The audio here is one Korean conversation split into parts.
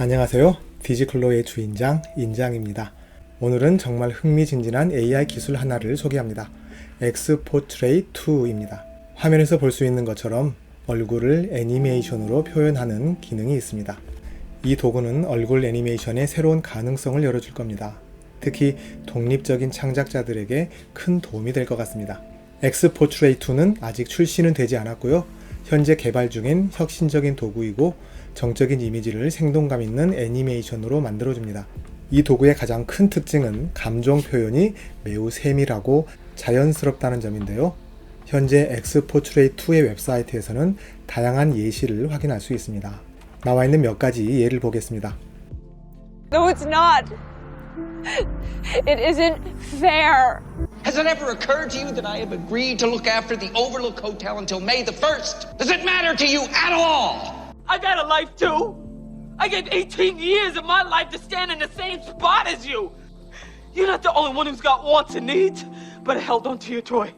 안녕하세요. 디지클로의 주인장 인장입니다. 오늘은 정말 흥미진진한 AI 기술 하나를 소개합니다. 엑스포트레이 2입니다. 화면에서 볼 수 있는 것처럼 얼굴을 애니메이션으로 표현하는 기능이 있습니다. 이 도구는 얼굴 애니메이션의 새로운 가능성을 열어줄 겁니다. 특히 독립적인 창작자들에게 큰 도움이 될 것 같습니다. 엑스포트레이 2는 아직 출시는 되지 않았고요. 현재 개발 중인 혁신적인 도구이고 정적인 이미지를 생동감 있는 애니메이션으로 만들어줍니다. 이 도구의 가장 큰 특징은 감정 표현이 매우 세밀하고 자연스럽다는 점인데요. 현재 엑스포트레이 2의 웹사이트에서는 다양한 예시를 확인할 수 있습니다. 나와 있는 몇 가지 예를 보겠습니다. No, it's not. It isn't fair. Has it ever occurred to you that I have agreed to look after the Overlook Hotel until May the 1st? Does it matter to you at all? I got a life too. I gave 18 years of my life to stand in the same spot as you. You're not the only one who's got wants and needs, but I held on to your toy.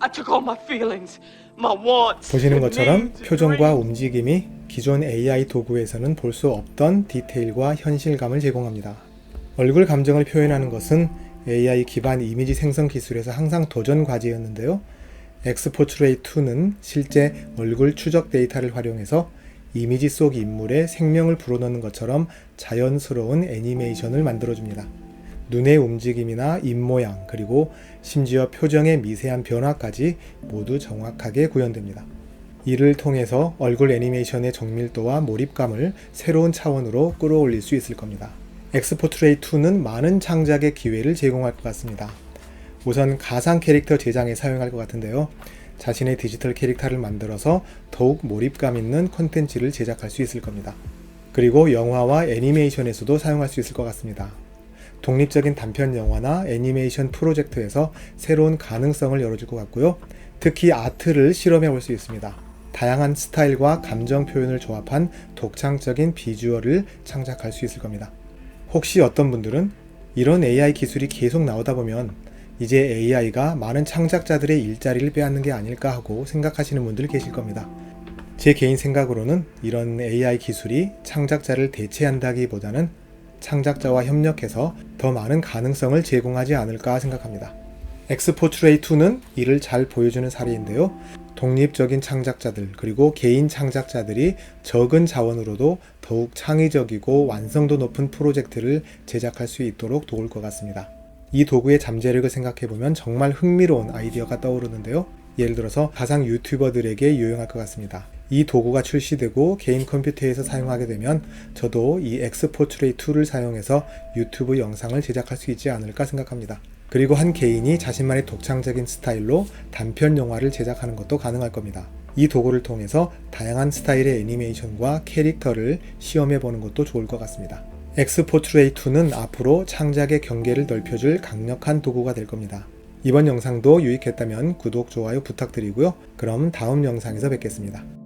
I took all my feelings, my wants. 보시는 and 것처럼 표정과. 움직임이 기존 AI 도구에서는 볼 수 없던 디테일과 현실감을 제공합니다. 얼굴 감정을 표현하는 것은 AI 기반 이미지 생성 기술에서 항상 도전 과제였는데요. 엑스포트레이 2는 실제 얼굴 추적 데이터를 활용해서 이미지 속 인물에 생명을 불어넣는 것처럼 자연스러운 애니메이션을 만들어줍니다. 눈의 움직임이나 입모양, 그리고 심지어 표정의 미세한 변화까지 모두 정확하게 구현됩니다. 이를 통해서 얼굴 애니메이션의 정밀도와 몰입감을 새로운 차원으로 끌어올릴 수 있을 겁니다. 엑스포트레이 2는 많은 창작의 기회를 제공할 것 같습니다. 우선 가상 캐릭터 제작에 사용할 것 같은데요. 자신의 디지털 캐릭터를 만들어서 더욱 몰입감 있는 콘텐츠를 제작할 수 있을 겁니다. 그리고 영화와 애니메이션에서도 사용할 수 있을 것 같습니다. 독립적인 단편 영화나 애니메이션 프로젝트에서 새로운 가능성을 열어줄 것 같고요. 특히 아트를 실험해 볼 수 있습니다. 다양한 스타일과 감정 표현을 조합한 독창적인 비주얼을 창작할 수 있을 겁니다. 혹시 어떤 분들은 이런 AI 기술이 계속 나오다 보면 이제 AI가 많은 창작자들의 일자리를 빼앗는 게 아닐까 하고 생각하시는 분들 계실 겁니다. 제 개인 생각으로는 이런 AI 기술이 창작자를 대체한다기보다는 창작자와 협력해서 더 많은 가능성을 제공하지 않을까 생각합니다. 엑스포트레이 2는 이를 잘 보여주는 사례인데요. 독립적인 창작자들 그리고 개인 창작자들이 적은 자원으로도 더욱 창의적이고 완성도 높은 프로젝트를 제작할 수 있도록 도울 것 같습니다. 이 도구의 잠재력을 생각해보면 정말 흥미로운 아이디어가 떠오르는데요. 예를 들어서 가상 유튜버들에게 유용할 것 같습니다. 이 도구가 출시되고 개인 컴퓨터에서 사용하게 되면 저도 이 엑스포트레이 2를 사용해서 유튜브 영상을 제작할 수 있지 않을까 생각합니다. 그리고 한 개인이 자신만의 독창적인 스타일로 단편 영화를 제작하는 것도 가능할 겁니다. 이 도구를 통해서 다양한 스타일의 애니메이션과 캐릭터를 시험해 보는 것도 좋을 것 같습니다. 엑스포트레이 2는 앞으로 창작의 경계를 넓혀줄 강력한 도구가 될 겁니다. 이번 영상도 유익했다면 구독, 좋아요 부탁드리고요. 그럼 다음 영상에서 뵙겠습니다.